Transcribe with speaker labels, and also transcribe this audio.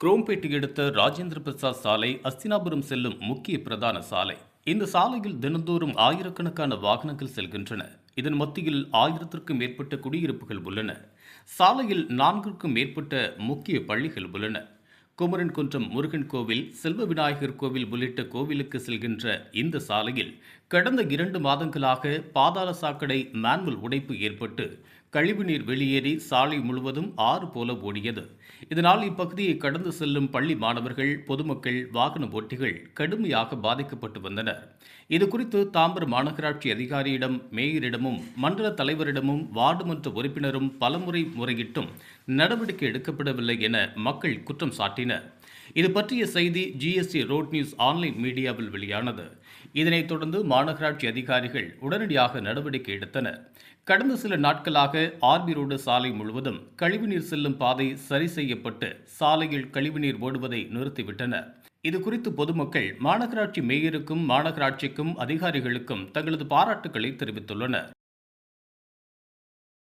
Speaker 1: குரோம்பேட்டு எடுத்த ராஜேந்திர பிரசாத் சாலை அஸ்தினாபுரம் செல்லும் முக்கிய பிரதான சாலை. இந்த சாலையில் தினந்தோறும் ஆயிரக்கணக்கான வாகனங்கள் செல்கின்றன. இதன் மத்தியில் ஆயிரத்திற்கும் மேற்பட்ட குடியிருப்புகள் உள்ளன. சாலையில் நான்கிற்கும் மேற்பட்ட முக்கிய பள்ளிகள் உள்ளன. குமரன் குன்றம் முருகன் கோவில் செல்வ விநாயகர் கோவில் உள்ளிட்ட கோவிலுக்கு செல்கின்ற இந்த சாலையில் கடந்த இரண்டு மாதங்களாக பாதாள சாக்கடை மேன்வல் உடைப்பு ஏற்பட்டு கழிவுநீர் வெளியேறி சாலை முழுவதும் ஆறு போல ஓடியது. இதனால் இப்பகுதியை கடந்து செல்லும் பள்ளி மாணவர்கள் பொதுமக்கள் வாகன ஓட்டிகள் கடுமையாக பாதிக்கப்பட்டு வந்தனர். இதுகுறித்து தாம்பரம் மாநகராட்சி அதிகாரியிடம் மேயரிடமும் மண்டல தலைவரிடமும் வார்டு மன்ற உறுப்பினரும் பலமுறை முறையிட்டும் நடவடிக்கை எடுக்கப்படவில்லை என மக்கள் குற்றம் சாட்டினர். இது பற்றிய செய்தி ஜிஎஸ்டி ரோட் நியூஸ் ஆன்லைன் மீடியாவில் வெளியானது. இதனைத் தொடர்ந்து மாநகராட்சி அதிகாரிகள் உடனடியாக நடவடிக்கை எடுத்தனர். கடந்த சில நாட்களாக ஆர்பி ரோடு சாலை முழுவதும் கழிவுநீர் செல்லும் பாதை சரி செய்யப்பட்டு சாலையில் கழிவுநீர் ஓடுவதை நிறுத்திவிட்டனர். இதுகுறித்து பொதுமக்கள் மாநகராட்சி மேயருக்கும் மாநகராட்சிக்கும் அதிகாரிகளுக்கும் தங்களது பாராட்டுக்களை தெரிவித்துள்ளனர்.